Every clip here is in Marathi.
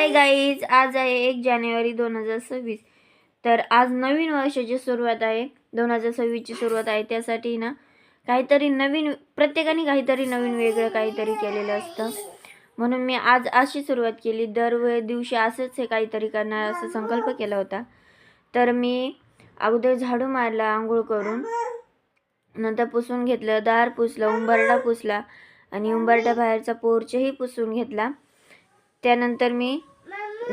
हाय गाईज आज आहे एक जानेवारी दोन हजार सव्वीस. तर आज नवीन वर्षाची सुरुवात आहे. दोन हजार सव्वीसची सुरुवात आहे. त्यासाठी ना काहीतरी नवीन प्रत्येकाने काहीतरी नवीन वेगळं काहीतरी केलेलं असतं. म्हणून मी आज अशी सुरुवात केली. दर दिवशी असंच हे काहीतरी करणार असा संकल्प केला होता. तर मी अगोदर झाडू मारला आंघोळ करून. नंतर पुसून घेतलं दार पुसलं उंबरडा पुसला आणि उंबरड्या बाहेरचा पोर्चही पुसून घेतला. त्यानंतर मी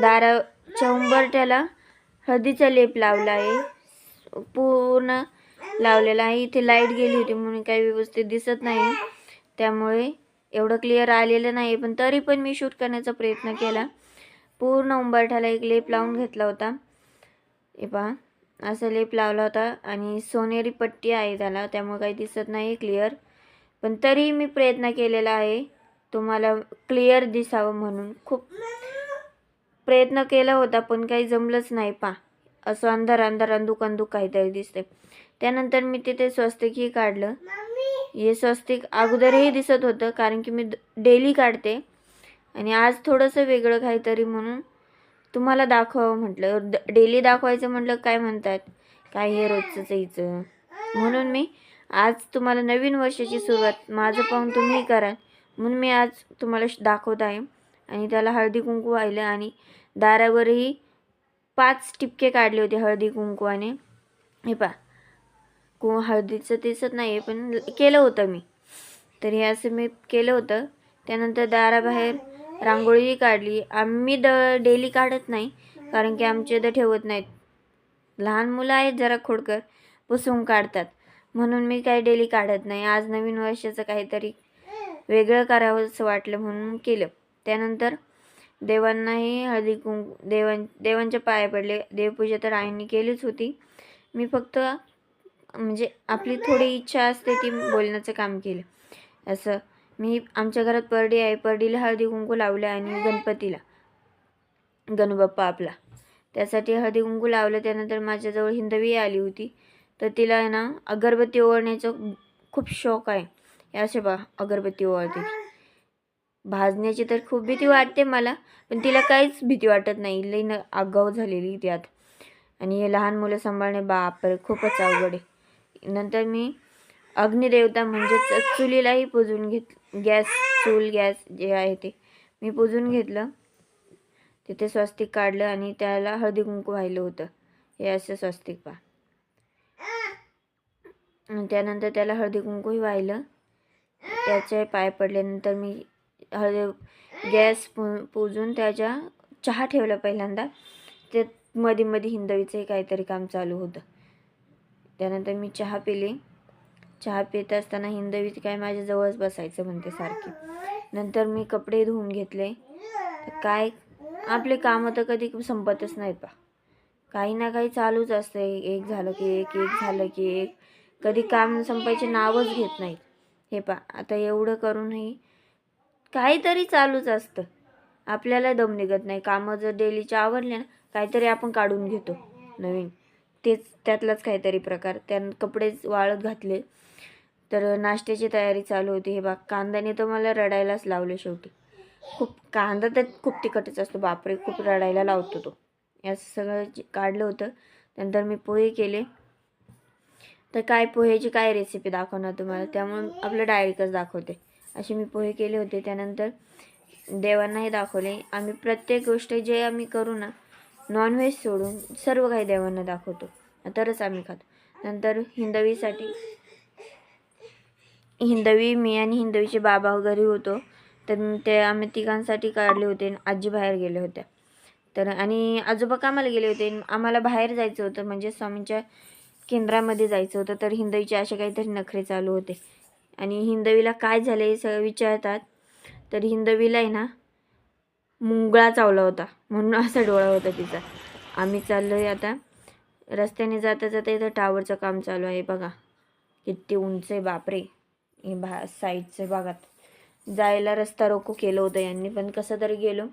दाराच्या उंबरठ्याला हळदीचा लेप लावला आहे. पूर्ण लावलेला आहे. इथे लाइट गेली होती म्हणून काही व्यवस्थित दिसत नाही. त्यामुळे एवढं क्लिअर आलेलं नाही पण तरी पण मी शूट करण्याचा प्रयत्न केला. पूर्ण उंबरठ्याला एक लेप लावून घेतला होता. हे पहा असा लेप लावला होता आणि सोनेरी पट्टी आहे त्याला त्यामुळे काही दिसत नाही क्लिअर. पण तरी मी प्रयत्न केलेला आहे. तुम्हाला क्लिअर दिसावं म्हणून. खूप प्रयत्न केला होता पण काही जमलंच नाही पा. असं अंधार अंधार अंधुक अंधुक काहीतरी दिसते त्यानंतर मी तिथे स्वस्तिकही काढलं. हे स्वस्तिक अगोदरही दिसत होतं कारण की मी डेली काढते. आणि आज थोडंसं वेगळं काहीतरी म्हणून तुम्हाला दाखवावं म्हटलं. डेली दाखवायचं म्हटलं काय म्हणतात? काय हे रोजचंच यायचं? म्हणून मी आज तुम्हाला नवीन वर्षाची सुरुवात माझं पाहून तुम्ही कराल म्हणून मी आज तुम्हाला श- दाखवत आहे. आणि त्याला हळदी कुंकू वाहिलं आणि दारावरही पाच टिपके काढले होते हळदी कुंकवाने. हे पा कु हळदीचं दिसत नाही आहे पण केलं होतं मी. तर हे असं मी केलं होतं. त्यानंतर दाराबाहेर रांगोळीही काढली. आम्ही द डेली काढत नाही कारण की आमचे इथं ठेवत नाहीत. लहान मुलं आहेत जरा खोडकर पुसून काढतात. म्हणून मी काही डेली काढत नाही. आज नवीन वर्षाचं काहीतरी वेगळं करावं असं वाटलं म्हणून केलं. त्यानंतर देवांनाही हळदी कुंकू देवां देवांच्या पाया पडले. देवपूजा तर आईंनी केलीच होती. मी फक्त म्हणजे आपली थोडी इच्छा असते ती बोलण्याचं काम केलं. असं. मी आमच्या घरात परडी आहे. परडीला हळदी कुंकू लावलं आणि गणपतीला. गणबाप्पा आपला. त्यासाठी हळदी कुंकू लावलं. त्यानंतर माझ्याजवळ हिंदवी आली होती. तर तिला आहे ना अगरबत्ती ओळण्याचं खूप शौक आहे. या असे बा अगरबत्ती ओवाळते ती. भाजण्याची तर खूप भीती वाटते मला पण तिला काहीच भीती वाटत नाही. लई न आगाऊ झालेली त्यात आणि हे लहान मुलं सांभाळणे बापरे खूपच अवघड आहे. नंतर मी अग्निदेवता म्हणजेच चुलीलाही पुजून घेत गॅस चूल गॅस जे आहे ते मी पुजून घेतलं. तिथे स्वस्तिक काढलं आणि त्याला हळदी कुंकू वाहिलं होतं. हे असं स्वस्तिक पा त्यानंतर त्याला हळदी कुंकूही वाहिलं. त्याचे पाय पडल्यानंतर मी हळद गॅस पु पुजून त्याच्या चहा ठेवला पहिल्यांदा. ते मध्ये मध्ये हिंदवीचंही काहीतरी काम चालू होतं. त्यानंतर मी चहा पिली. चहा पित असताना हिंदवी काय माझ्याजवळच बसायचं म्हणते सारखी. नंतर मी कपडे धुवून घेतले. काय आपले कामं तर कधी संपतच नाहीत पा काही ना काही चालूच असतं. एक झालं की एक एक झालं की एक. कधी काम संपायचे नावच घेत नाहीत. हे पा आता एवढं करूनही काहीतरी चालूच असतं. आपल्याला दम निघत नाही. कामं जर डेलीचे आवडले ना काहीतरी आपण काढून घेतो. नवीन. तेच त्यातलाच काहीतरी प्रकार. त्यानं कपडे वाळत घातले तर नाश्त्याची तयारी चालू होती. हे बा कांद्याने तर मला रडायलाच लावले शेवटी. खूप कांदा तर खूप तिखटच असतो. बापरे खूप रडायला लावतो तो. या सगळं काढलं होतं नंतर मी पोहे केले. तर काय पोह्याची काय रेसिपी दाखवणार तुम्हाला? त्यामुळे आपलं डायरेक्टच दाखवते. असे मी पोहे केले होते. त्यानंतर देवांनाही दाखवले. आम्ही प्रत्येक गोष्ट जे आम्ही करू ना नॉनव्हेज सोडून सर्व काही देवांना दाखवतो. तरच आम्ही खातो. नंतर हिंदवीसाठी हिंदवी मी आणि हिंदवीचे बाबा घरी होतो. तर ते आम्ही तिघांसाठी काढले होते आजी बाहेर गेले होत्या. तर आणि आजोबा कामाला गेले होते. आम्हाला बाहेर जायचं होतं. म्हणजे स्वामींच्या केंद्रामध्ये जायचं होतं. तर हिंदवीचे असे काहीतरी नखरे चालू होते. आणि हिंदवीला काय झालं हे सगळं विचारतात. तर हिंदवीला आहे ना मुंगळा चावला होता. म्हणून असा डोळा होता तिचा. आम्ही चाललो आहे आता. रस्त्याने जाता जाता इथं टावरचं काम चालू आहे बघा. किती उंच आहे बापरे. हे भा साईडच्या भागात. जायला रस्ता रोको केलं होतं यांनी पण कसं तरी गेलो.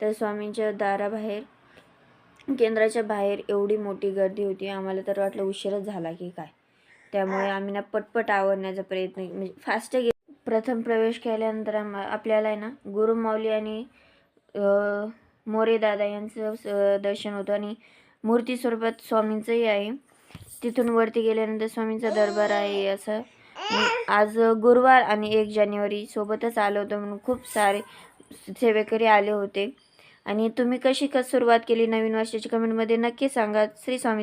तर स्वामींच्या दाराबाहेर केंद्राच्या बाहेर एवढी मोठी गर्दी होती. आम्हाला तर वाटलं उशीरच झाला की काय. त्यामुळे आम्ही ना पटपट आवडण्याचा प्रयत्न म्हणजे फास्ट गे प्रथम प्रवेश केल्यानंतर आम आपल्याला आहे ना गुरुमाऊली आणि मोरे दादा यांचं स- दर्शन होतं आणि मूर्ती स्वरूपात स्वामींचंही आहे. तिथून वरती गेल्यानंतर स्वामींचा दरबार आहे असं. आज गुरुवार आणि एक जानेवारी सोबतच आलं होतं म्हणून खूप सारे सेवेकरी आले होते. आणि तुम्ही कशी क सुरुवात केली नवीन वर्षाची? कमेंटमध्ये नक्की सांगा. श्री स्वामी